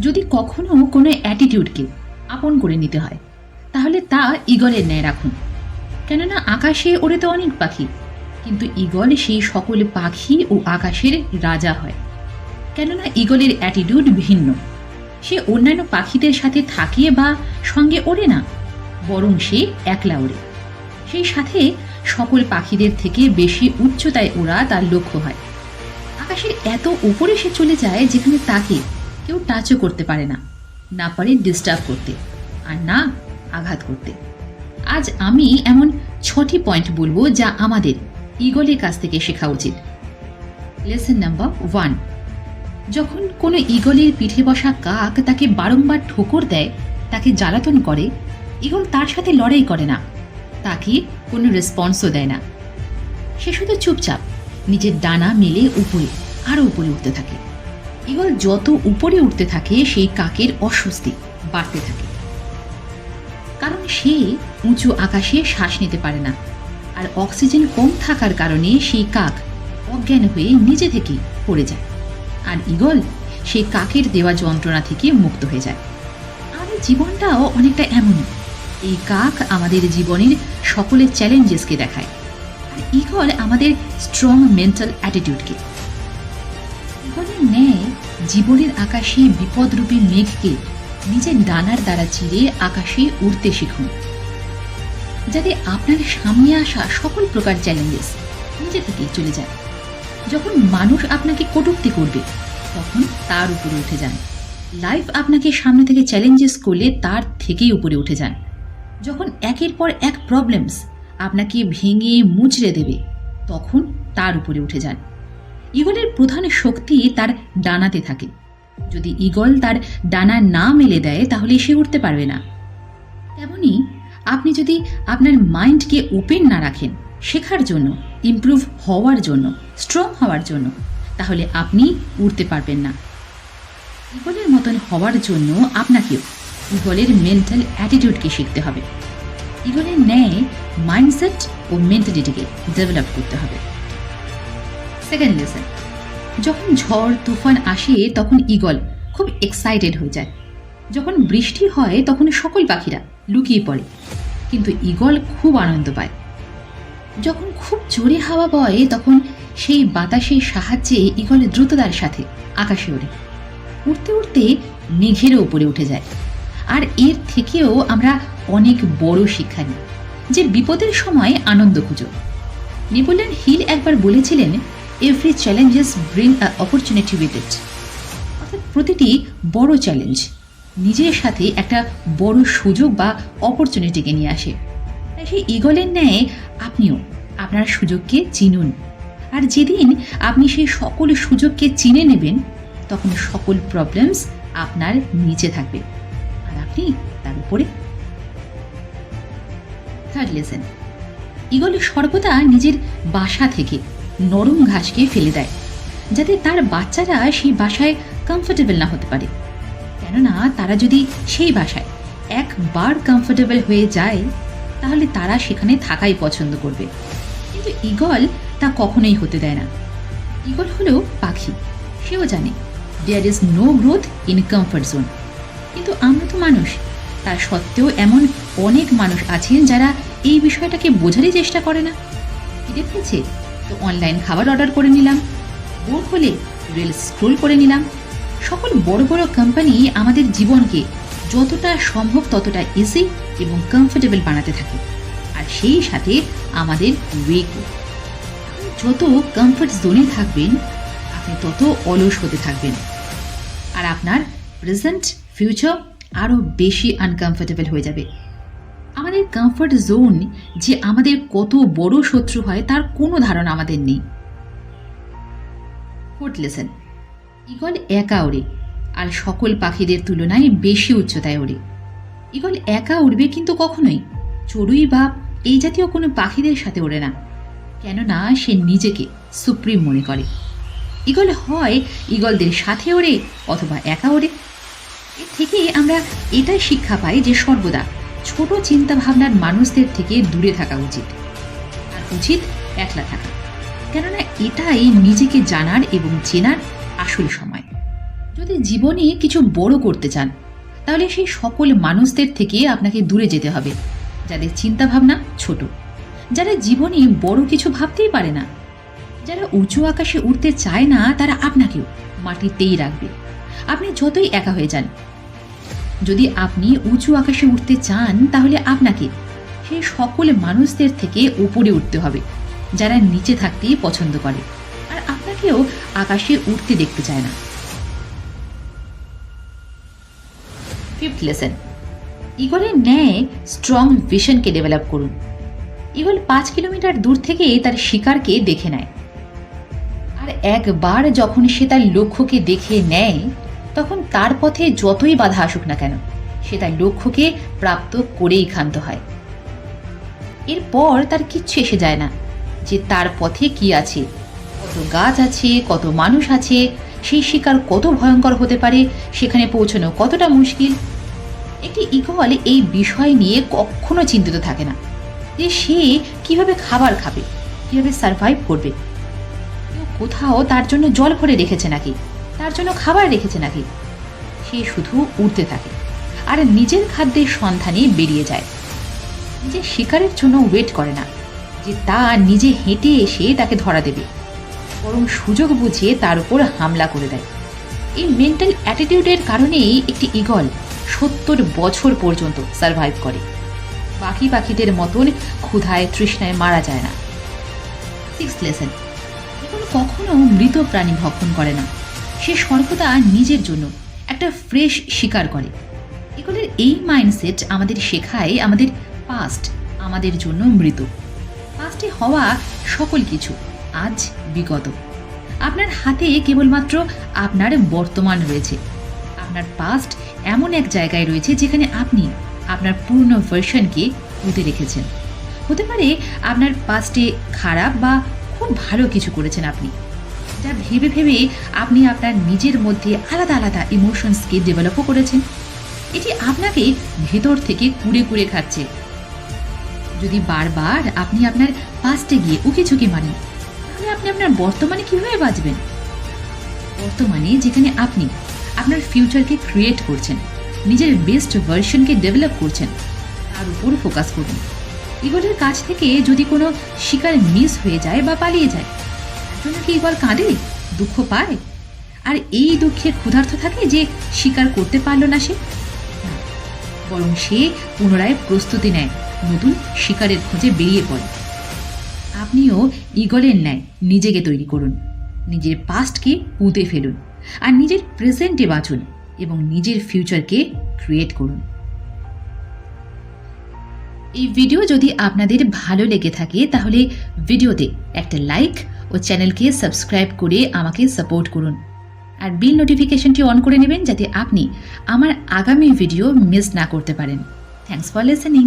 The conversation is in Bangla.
যদি কখনো কোনো অ্যাটিটিউডকে আপন করে নিতে হয়, তাহলে তা ইগলের ন্যায় রাখুন। কেননা আকাশে ওড়ে তো অনেক পাখি, কিন্তু ইগল সেই সকল পাখি ও আকাশের রাজা হয়। কেননা ইগলের অ্যাটিটিউড ভিন্ন। সে অন্যান্য পাখিদের সাথে থাকে বা সঙ্গে ওড়ে না, বরং সে একলা ওড়ে। সেই সাথে সকল পাখিদের থেকে বেশি উচ্চতায় ওড়া তার লক্ষ্য হয়। আকাশের এত উপরে সে চলে যায় যেখানে তাকে কেউ টাচও করতে পারে না। না পারে ডিস্টার্ব করতে, আর না আঘাত করতে। আজ আমি এমন ছটি পয়েন্ট বলব যা আমাদের ইগলের কাছ থেকে শেখা উচিত। লেসন নাম্বার ওয়ান যখন কোনো ইগলের পিঠে বসা কাক তাকে বারংবার ঠোকর দেয়, তাকে জ্বালাতন করে ইগল তার সাথে লড়াই করে না, তাকে কোনো রেসপন্সও দেয় না। সে শুধু চুপচাপ নিজের ডানা মেলে উপরে আরও উপরে উঠতে থাকে। ইগল যত উপরে উঠতে থাকে, সেই কাকের অস্বস্তি বাড়তে থাকে। কারণ সে উঁচু আকাশে শ্বাস নিতে পারে না, আর অক্সিজেন কম থাকার কারণে সেই কাক অজ্ঞান হয়ে নিজে থেকেই পড়ে যায়। আর ইগল সেই কাকের দেওয়া যন্ত্রণা থেকে মুক্ত হয়ে যায়। আমাদের জীবনটাও অনেকটা এমনই। এই কাক আমাদের জীবনের সকলের চ্যালেঞ্জেসকে দেখায়। আর ইগল আমাদের স্ট্রং মেন্টাল অ্যাটিটিউডকে ইগলের ন্যায় জীবনের আকাশে বিপদরূপী মেঘকে নিজের ডানার দ্বারা চিরে আকাশে উড়তে শিখুন। যাতে আপনার সামনে আসা সকল প্রকার চ্যালেঞ্জেস নিজে থেকেই চলে যায়। যখন মানুষ আপনাকে কটূক্তি করবে, তখন তার উপরে উঠে যান। লাইফ আপনাকে সামনে থেকে চ্যালেঞ্জেস করলে তার থেকেই উপরে উঠে যান। যখন একের পর এক প্রবলেমস আপনাকে ভেঙে মুচড়ে দেবে, তখন তার উপরে উঠে যান। ইগলের প্রধান শক্তি তার ডানাতে থাকে। যদি ইগল তার ডানা না মেলে দেয়, তাহলে সে উঠতে পারবে না। তেমনি আপনি যদি আপনার মাইন্ডকে ওপেন না রাখেন শেখার জন্য, ইমপ্রুভ হওয়ার জন্য, স্ট্রং হওয়ার জন্য, তাহলে আপনি উঠতে পারবেন না। ইগলের মতন হওয়ার জন্য আপনাকেও ইগলের মেন্টাল অ্যাটিটিউডকে শিখতে হবে। ইগলের ন্যায় মাইন্ডসেট ও মেন্টালিটিকে ডেভেলপ করতে হবে। সেকেন্ড লেসন যখন ঝড়, তুফান আসে, তখন ইগল খুব এক্সাইটেড হয়ে যায়। যখন বৃষ্টি হয়, তখন সকল পাখিরা লুকিয়ে পড়ে। কিন্তু ইগল খুব আনন্দ পায়। যখন খুব জোরে হাওয়া বয়, তখন সেই বাতাসের সাহায্যে ইগল দ্রুততার সাথে আকাশে ওড়ে। উঠতে উঠতে মেঘেরও উপরে উঠে যায়। আর এর থেকেও আমরা অনেক বড় শিক্ষা নিই, যে বিপদের সময় আনন্দ খুঁজো। নেপোলিয়ন হিল একবার বলেছিলেন every challenges bring a opportunity with it অর্থাৎ প্রতিটি বড় চ্যালেঞ্জ নিজের সাথে একটা বড় সুযোগ বা অপরচুনিটিকে নিয়ে আসে। তাই সেই ইগলের ন্যায় আপনিও আপনার সুযোগকে চিনুন। আর যেদিন আপনি সেই সকল সুযোগকে চিনে নেবেন, তখন সকল প্রবলেমস আপনার নিচে থাকবে। আর আপনি তার উপরে। থার্ড লেসেন ইগল সর্বদা নিজের বাসা থেকে নরম ঘাসকে ফেলে দেয়, যাতে তার বাচ্চারা সেই বাসায় কমফোর্টেবল না হতে পারে। কেননা তারা যদি সেই বাসায় একবার কমফোর্টেবল হয়ে যায়, তাহলে তারা সেখানে থাকাই পছন্দ করবে। কিন্তু ইগল তা কখনোই হতে দেয় না। ইগল হলো পাখি, সেও জানে there is no growth in comfort zone কিন্তু আমরা তো মানুষ তার সত্ত্বেও এমন অনেক মানুষ আছেন যারা এই বিষয়টাকে বোঝারই চেষ্টা করে না। খিদে পেয়েছে তো অনলাইন খাবার অর্ডার করে নিলাম। বোর হলে রেল স্ক্রোল করে নিলাম। সকল বড় বড় কোম্পানি আমাদের জীবনকে যতটা সম্ভব ততটা ইজি এবং কমফোর্টেবল বানাতে থাকে। আর সেই সাথে আমাদের ওয়েকও যত কমফর্ট জোনে থাকবেন, আপনি তত অলস হতে থাকবেন। আর আপনার প্রেজেন্ট ফিউচার আরও বেশি আনকমফোর্টেবল হয়ে যাবে। আমাদের কমফর্ট জোন যে আমাদের কত বড় শত্রু হয়, তার কোনো ধারণা আমাদের নেই। ফোর্থ লেসন ইগল একা ওড়ে, আর সকল পাখিদের তুলনায় বেশি উচ্চতায় ওড়ে। ইগল একা উড়বে কিন্তু কখনোই, চড়ুই বা এই জাতীয় কোনো পাখিদের সাথে ওড়ে না, কেননা সে নিজেকে সুপ্রিম মনে করে। ইগল হয় ইগলদের সাথে ওড়ে অথবা একা ওড়ে। এর থেকে আমরা এটাই শিক্ষা পাই যে সর্বদা ছোট চিন্তা ভাবনার মানুষদের থেকে দূরে থাকা উচিত। আর উচিত একলা থাকা। কেননা এটাই নিজেকে জানার এবং চেনার আসল সময়। যদি জীবনে কিছু বড় করতে চান, তাহলে সেই সকল মানুষদের থেকে আপনাকে দূরে যেতে হবে। যাদের চিন্তাভাবনা ছোট। যারা জীবনে বড় কিছু ভাবতেই পারে না। যারা উঁচু আকাশে উঠতে চায় না, তারা আপনাকেও মাটিতেই রাখবে। আপনি যতই একা হয়ে যান যদি আপনি উঁচু আকাশে উঠতে চান, তাহলে আপনাকে সেই সকল মানুষদের থেকে উপরে উঠতে হবে, যারা নিচে থাকতে পছন্দ করে। আর আপনাকেও আকাশে উঠতে দেখতে চায় না। ফিফথ লেসন ইগলের ন্যায় স্ট্রং ভিশনকে ডেভেলপ করুন। ইগল পাঁচ কিলোমিটার দূর থেকে তার শিকারকে দেখে নেয়। আর একবার যখন সে তার লক্ষ্যকে দেখে নেয় তখন তার পথে যতই বাধা আসুক না কেন সে তার লক্ষ্যকে প্রাপ্ত করেই ক্ষান্ত হয়। এরপর তার কিচ্ছু এসে যায় না যে তার পথে কি আছে, কত গাছ আছে, কত মানুষ আছে, সেই শিকার কত ভয়ঙ্কর হতে পারে, সেখানে পৌঁছানো কতটা মুশকিল? একটি ইগল এই বিষয় নিয়ে কখনো চিন্তিত থাকে না যে সে কীভাবে খাবার খাবে, কীভাবে সার্ভাইভ করবে। কোথাও তার জন্য জল ভরে রেখেছে নাকি? তার জন্য খাবার রেখেছে নাকি? সে শুধু উড়তে থাকে আর নিজের খাদ্যের সন্ধানে বেরিয়ে যায়। নিজের শিকারের জন্য ওয়েট করে না, যে তা নিজে হেঁটে এসে তাকে ধরা দেবে। বরং সুযোগ বুঝে তার উপর হামলা করে দেয়। এই মেন্টাল অ্যাটিটিউডের কারণেই একটি ইগল সত্তর বছর পর্যন্ত সার্ভাইভ করে। বাকি পাখিদের মতন ক্ষুধায় তৃষ্ণায় মারা যায় না। সিক্স লেসন কখনো মৃত প্রাণী ভক্ষণ করে না। সে সর্বদা নিজের জন্য একটা ফ্রেশ শিকার করে। ইগলের এই মাইন্ডসেট আমাদের শেখায় আমাদের পাস্ট আমাদের জন্য মৃত। পাস্টে হওয়া সকল কিছু আজ বিগত। আপনার হাতে কেবলমাত্র আপনার বর্তমান রয়েছে। আপনার পাস্ট এমন এক জায়গায় রয়েছে যেখানে আপনি আপনার পূর্ণ ভার্সনকে পুঁতে রেখেছেন। হতে পারে আপনার পাস্টে খারাপ বা খুব ভালো কিছু করেছেন আপনি। যা ভেবে ভেবে আপনি আপনার নিজের মধ্যে আলাদা আলাদা ইমোশনসকে ডেভেলপও করেছেন। এটি আপনাকে ভেতর থেকে কুড়ে কুড়ে খাচ্ছে। যদি বারবার আপনি আপনার পাস্টে গিয়ে উকি ঝুঁকি মানেন তাহলে আপনি আপনার বর্তমানে কীভাবে বাঁচবেন? বর্তমানে যেখানে আপনি আপনার ফিউচারকে ক্রিয়েট করছেন, নিজের বেস্ট ভার্সনকে ডেভেলপ করছেন, তার উপর ফোকাস করুন। ইগলের কাছ থেকে যদি কোনো শিকার মিস হয়ে যায় বা পালিয়ে যায় জন্য কি ইগল কাঁদে, দুঃখ পায়। আর এই দুঃখে ক্ষুধার্ত থাকে যে শিকার করতে পারল না সে। বরং সে পুনরায় প্রস্তুতি নেয়, নতুন শিকারের খোঁজে বেরিয়ে পড়ে। আপনিও ইগলের ন্যায় নিজেকে তৈরি করুন, নিজের পাস্টকে পুঁতে ফেলুন, আর নিজের প্রেজেন্টে বাঁচুন এবং নিজের ফিউচারকে ক্রিয়েট করুন। এই ভিডিও যদি আপনাদের ভালো লেগে থাকে, তাহলে ভিডিওতে একটা লাইক ও চ্যানেলকে সাবস্ক্রাইব করে আমাকে সাপোর্ট করুন। আর বিল নোটিফিকেশনটি অন করে নেবেন যাতে আপনি আমার আগামী ভিডিও মিস না করতে পারেন। Thanks for listening